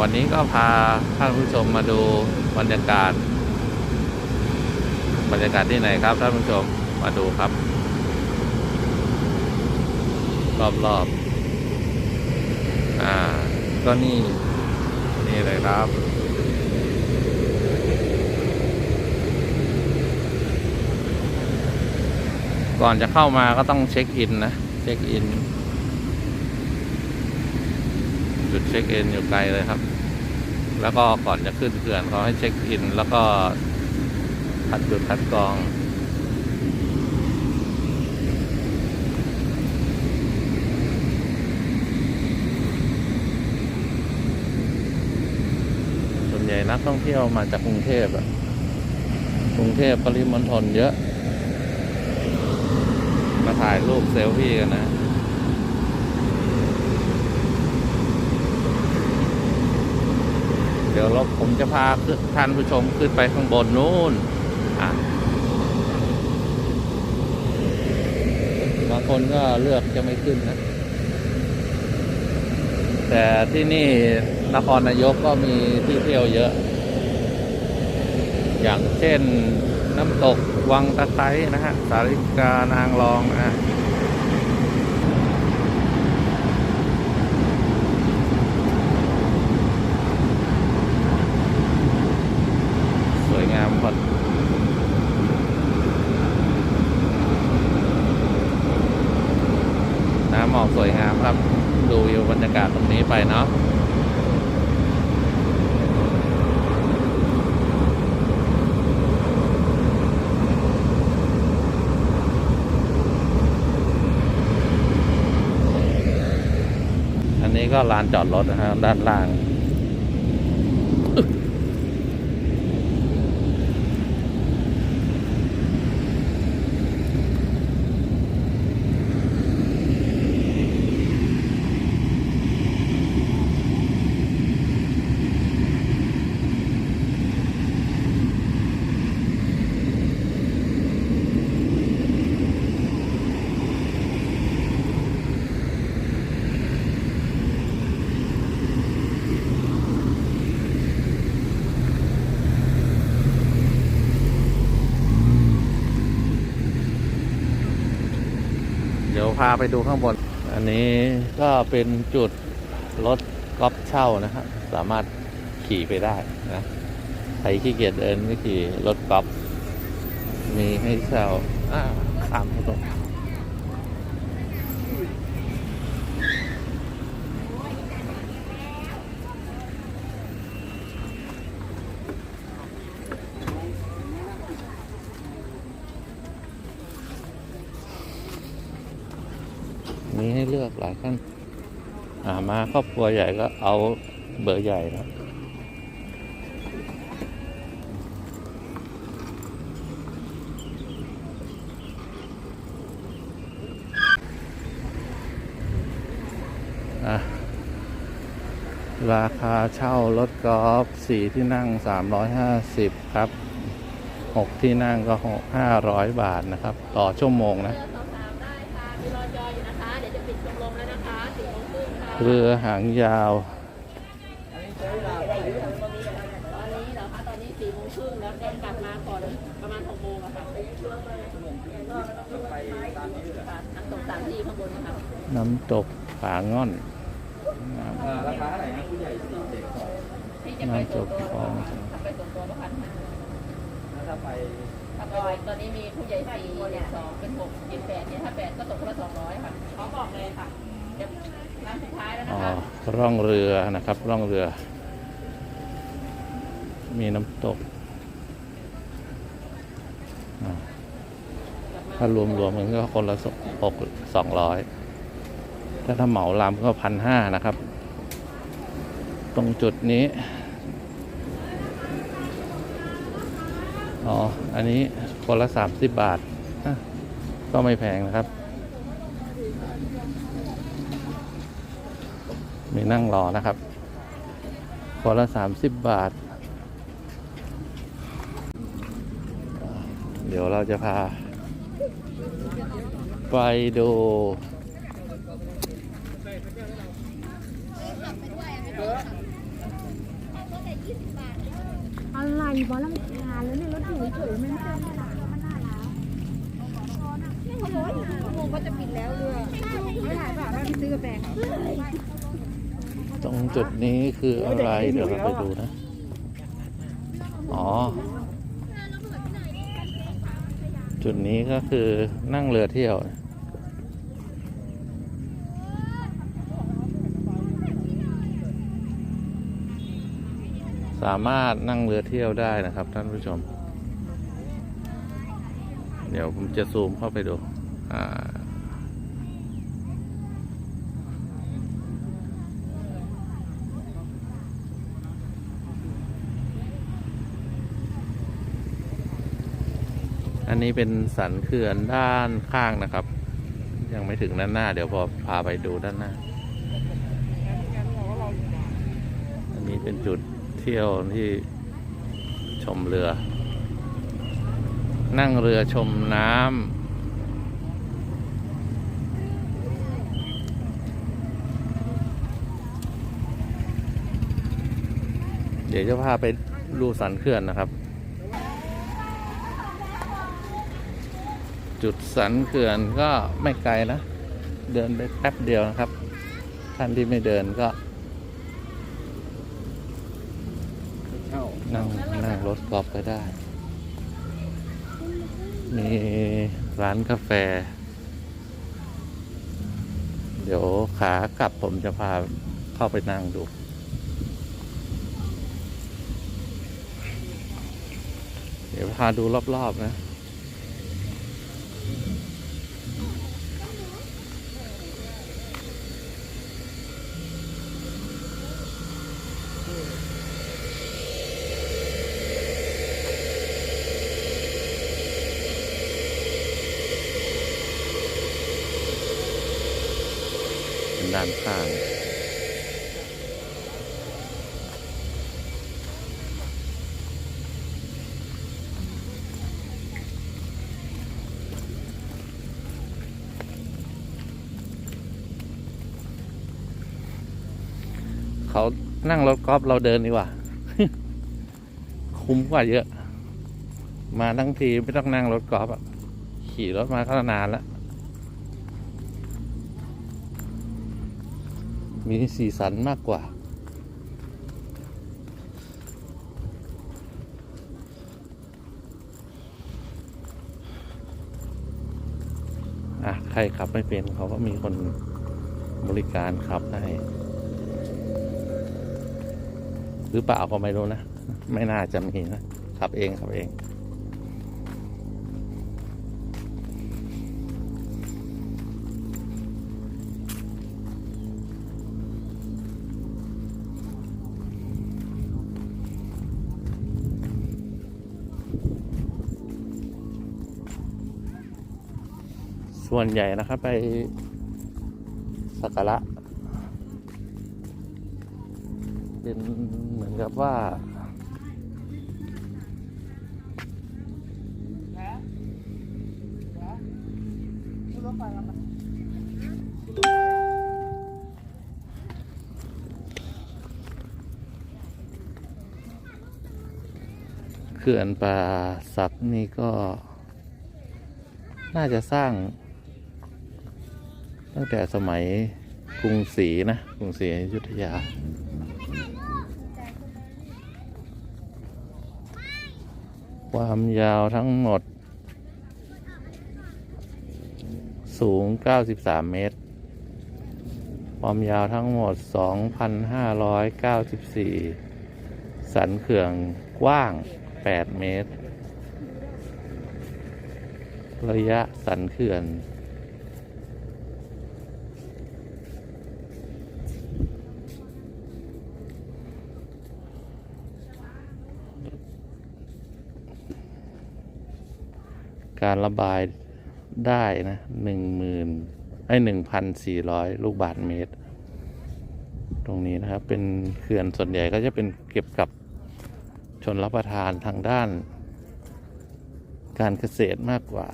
วันนี้ก็พาท่านผู้ชมมาดูบรรยากาศ บรรยากาศที่ไหนครับท่านผู้ชมมาดูครับ รอบรอบๆอ่า ก็นี่ นี่เลยครับ ก่อนจะเข้ามาก็ต้องเช็คอินนะ เช็คอิน จุดเช็คอินอยู่ไกลเลยครับ แล้วก็ก่อนจะขึ้นเขื่อนเขาให้เช็คอิน แล้วก็คัดจุดคัดกรองส่วนใหญ่นักท่องเที่ยวมาจากกรุงเทพอะกรุงเทพปริมณฑลเยอะ มาถ่ายรูปเซลฟี่กันนะ เดี๋ยวเราผมจะพาท่านผู้ชมขึ้นไปข้างบนนู้นบางคนก็เลือกจะไม่ขึ้นนะ แต่ที่นี่นครนายกก็มีที่เที่ยวเยอะ อย่างเช่นน้ำตกวังตะไคร้นะฮะ สาริกานางรองนะฮะ สวยงามพอดน้ำหมอกสวยงามครับ ดูวิวบรรยากาศตรง นี้ไปเนาะอันนี้ก็ลานจอดรถนะฮะด้านล่างาไปดูข้างบน อันนี้ก็เป็นจุดรถกอล์ฟเช่านะครับ สามารถขี่ไปได้นะใครขี้เกียจเดินก็ขี่รถกอล์ฟมีให้เช่าอ่าข้ามถนน มีให้เลือกหลายขั้นอ่ามาครอบครัวใหญ่ก็เอาเบอร์ใหญ่นะอะราคาเช่ารถกอล์ฟสี่ที่นั่งสามร้อยห้าสิบครับหกที่นั่งก็ห้าร้อยบาทนะครับ ต่อชั่วโมงนะ เรือหางยาว ตอนนี้เหรอคะตอนนี้สี่โมงครึ่งแล้วเดินกลับมาก่อนประมาณหกโมงอะค่ะค่ะน้ำตกสามที่ข้างบนค่ะน้ำตกผาง่อนราคาเท่าไหร่นะผู้ใหญ่สี่เด็กที่จะไปส่วนตัวก็ถ้าไปส่วนตัวก็พันห้าถ้าไปถ้าไปตอนนี้มีผู้ใหญ่สี่เด็กสองเป็นหกเป็นแปดเนี่ยถ้าแปดก็ตกคนละสองร้อยค่ะขอบอกเลยค่ะ อ๋อร่องเรือนะครับ ร่องเรือ มีน้ำตกถ้ารวมรวมๆกันก็คนละหกสองร้อยถ้าถ้าเหมาลำก็พันห้านะครับ ตรงจุดนี้ อ๋อ อันนี้คนละสามสิบบาท ก็ไม่แพงนะครับ มีนั่งรอนะครับคนละสามสิบบาท เดี๋ยวเราจะพา ไปดูบอลแล้วมันทานแล้วเนี่ยรถอยู่เฉยมันไม่ได้หนามันหน้าร้านนี่เขาบอกว่าอีกชั่วโมงก็จะปิดแล้วเรือไม่ถ่ายป่ะแม่พี่ซื้อกาแฟค่ะ ตรงจุดนี้คืออะไร เดี๋ยวเราไปดูนะ อ๋อ จุดนี้ก็คือนั่งเรือเที่ยว สามารถนั่งเรือเที่ยวได้นะครับท่านผู้ชม เดี๋ยวผมจะซูมเข้าไปดู อ่า อันนี้เป็นสันเขื่อนด้านข้างนะครับ ยังไม่ถึงด้านหน้า เดี๋ยวพอพาไปดูด้านหน้า อันนี้เป็นจุดเที่ยวที่ชมเรือ นั่งเรือชมน้ำเดี๋ยวจะพาไปดูสันเขื่อนนะครับ จุดสันเขื่อนก็ไม่ไกลนะ เดินไปแป๊บเดียวนะครับ ท่านที่ไม่เดินก็นั่งนั่งรถกอล์ฟก็ได้ มีร้านกาแฟ เดี๋ยวขากลับผมจะพาเข้าไปนั่งดู เดี๋ยวพาดูรอบ ๆ นะานข้าง เขานั่งรถกอล์ฟเราเดินดีกว่า คุ้มกว่าเยอะ มาทั้งทีไม่ต้องนั่งรถกอล์ฟขี่รถมาก็นานแล้ว มีสีสันมากกว่า อะ ใครขับไม่เป็นเขาก็มีคนบริการขับให้หรือเปล่าก็ไม่รู้นะ ไม่น่าจะมีนะ ขับเองขับเอง ส่วนใหญ่นะครับ ไปสักการะเป็นเหมือนกับว่า เขื่อนป่าศักนี่ก็น่าจะสร้าง ตั้งแต่สมัยกรุงศรีนะกรุงศรีอยุธยา ความยาวทั้งหมด สูง 93 เมตร ความยาวทั้งหมด 2,594 สันเขื่องกว้าง 8 เมตร ระยะสันเขื่อน การระบายได้นะหนึ่งหมื่นไอ้หนึ่งพันสี่ร้อยลูกบาทเมตร ตรงนี้นะครับ เป็นเขื่อนส่วนใหญ่ก็จะเป็นเก็บกับชนรับประทานทางด้าน การเกษตรมากกว่า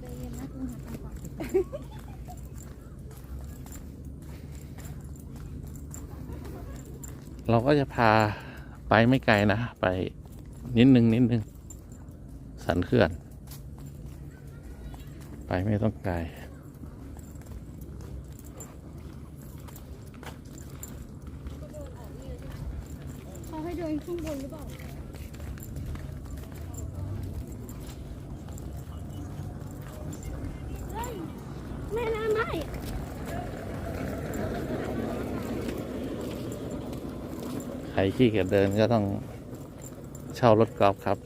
ใจเย็นนะคุณหาตังค์ก่อน เราก็จะพาไปไม่ไกลนะ ไปนิดนึงนิดนึง สันเขื่อน ไปไม่ต้องไกลเขาให้เดินข้างบนหรือเปล่าเฮ้ยไม่นะไม่ ใคร ขี้เกียจเดินก็ต้องเช่ารถกอล์ฟครับ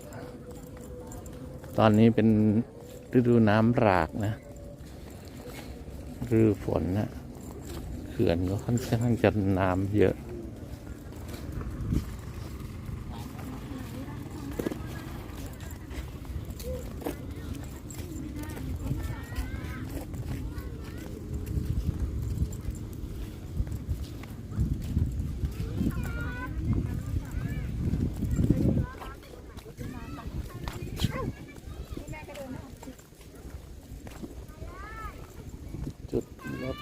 ตอนนี้เป็นฤดูน้ำหลากนะฤดูฝนนะเขื่อนก็ค่อนข้างจะน้ำเยอะ จุดรถ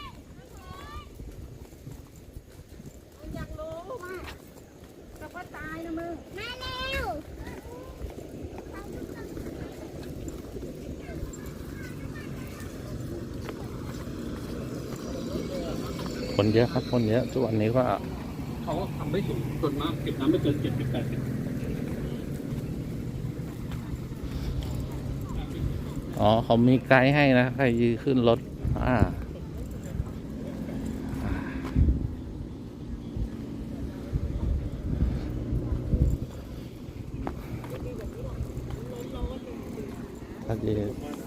อยากรู้ว่าแต่ก็ตายนะมึงแม่เร็ว คนเยอะครับ คนเยอะทุกวันนี้ก็เขาทำไม่สูงส่วนมากเก็บน้ำไม่เกินเจ็ดสิบแปดสิบอ๋อเขามีไกด์ให้นะใครยืขึ้นรถ อ่าทัศนี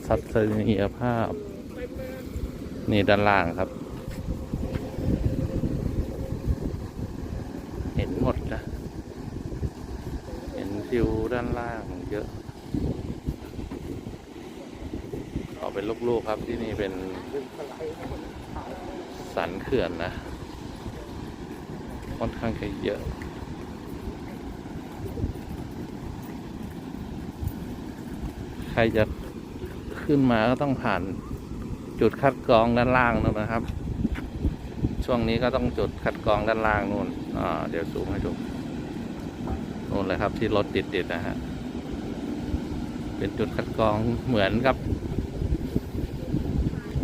ทัศนียภาพ นี่ด้านล่างครับ เห็นหมดนะ เห็นวิว ด้านล่างเยอะออกเป็นลูกๆครับที่นี่เป็นสันเขื่อนนะค่อนข้างจะเยอะใครจะขึ้นมาก็ต้องผ่านจุดคัดกรองด้านล่างนู่นนะครับ ช่วงนี้ก็ต้องจุดคัดกรองด้านล่างนู่น อ่า เดี๋ยวซูมให้ดู นู่นเลยครับที่รถติดๆนะฮะ เป็นจุดคัดกรองเหมือนกับ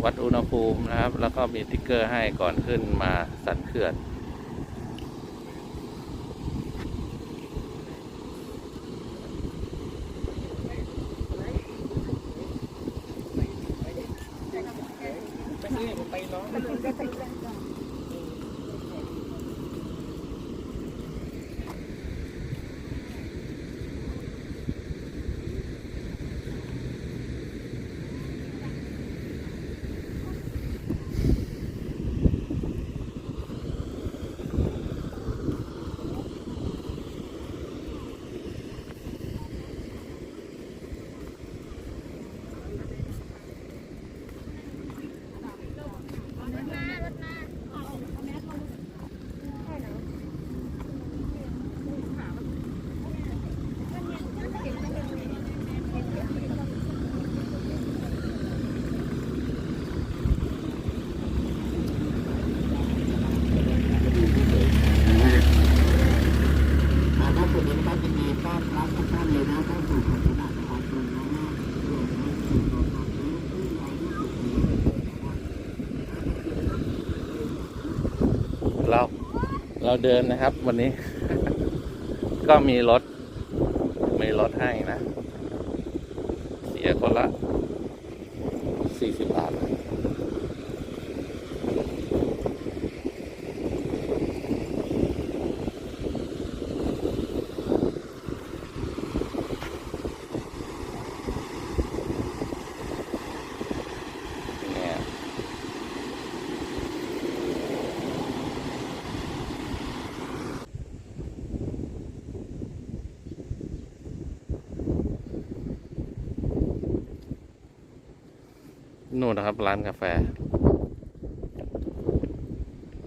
วัดอุณหภูมินะครับ แล้วก็มีติ๊กเกอร์ให้ก่อนขึ้นมาสันเขื่อน ครับผมยังต้องยินดีต้อนรับทุกท่านเลยนะเข้าสู่ปฏิบัติการตรงนั้นนะรวมทั้งสู่โครงการนี้ซึ่งเราที่สุดนี้ เรา เราเดินนะครับวันนี้ ก็มีรถ มีรถให้นะ เสียคนละสี่สิบบาท เนี่ย นู่นนะครับ ร้านกาแฟ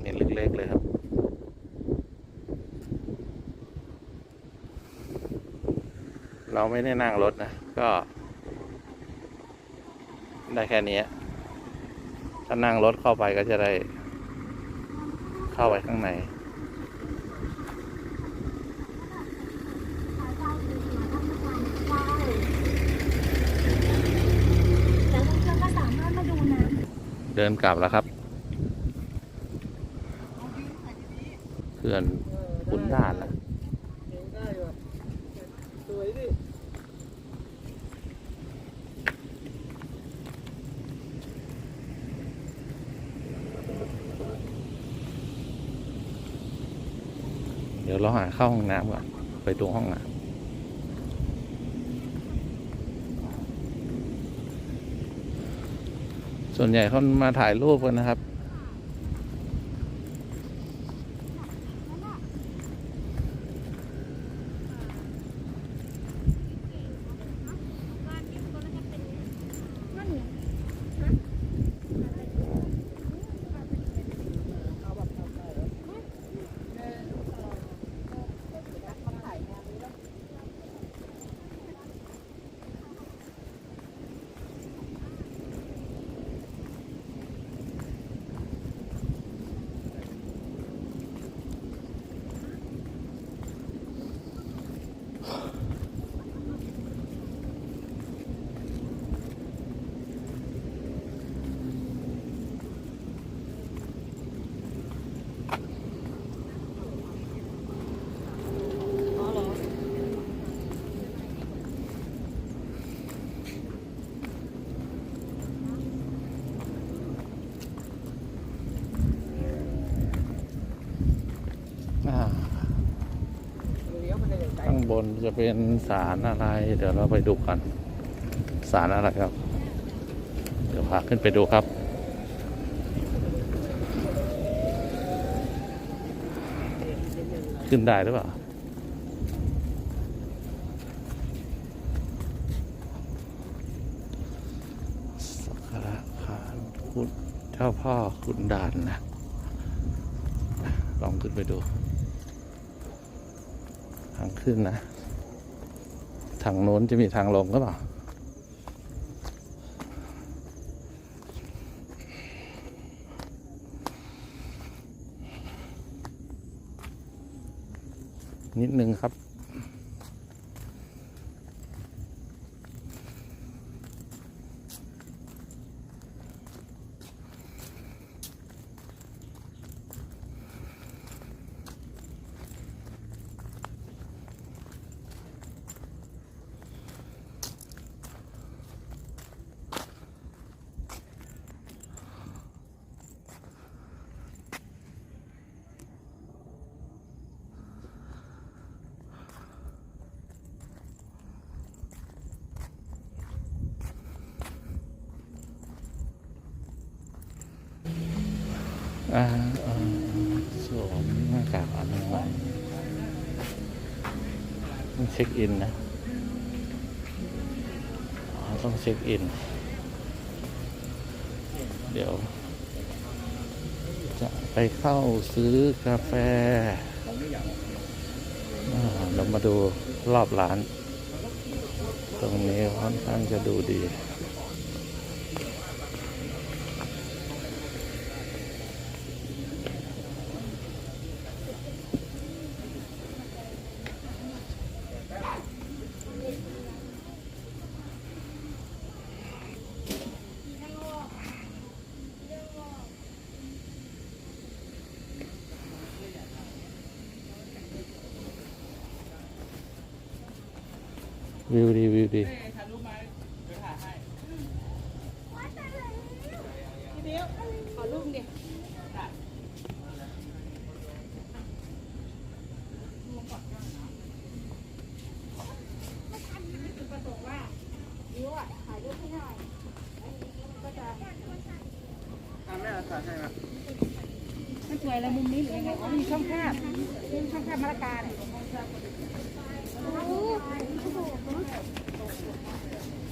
นี่เล็กๆเลยครับ เราไม่ได้นั่งรถนะ ก็ ได้แค่นี้ ถ้านั่งรถเข้าไปก็จะได้ เข้าไปข้างใน แล้วเพื่อนๆก็สามารถมาดูนะ เดินกลับแล้วครับเพื่อนขุนด่านแล้วเดี๋ยวเราหาเข้าห้องน้ำก่อนไปดูห้องน้ำ ส่วนใหญ่เขามาถ่ายรูปกันนะครับ บนจะเป็นสารอะไร เดี๋ยวเราไปดูกัน สารอะไรครับ เดี๋ยวพาขึ้นไปดูครับ ขึ้นได้หรือเปล่าสักการะขานคุณเจ้าพ่อคุณด่านนะ ลองขึ้นไปดู ขึ้นนะ ทางโน้นจะมีทางลงก็เปล่า นิดนึงครับ สวมหน้ากากอนามัยต้องเช็คอินนะต้องเช็คอิน เดี๋ยว จะไปเข้าซื้อกาแฟเรามาดูรอบร้าน ตรงนี้ค่อนข้างจะดูดี วิวดีวิวดีขอรูปดิมันสวยแล้วมุมนี้หรือยังไงอ๋อมีช่องแคบมีช่องแคบมะละกาเนี่ย ก็มาซื้อกิน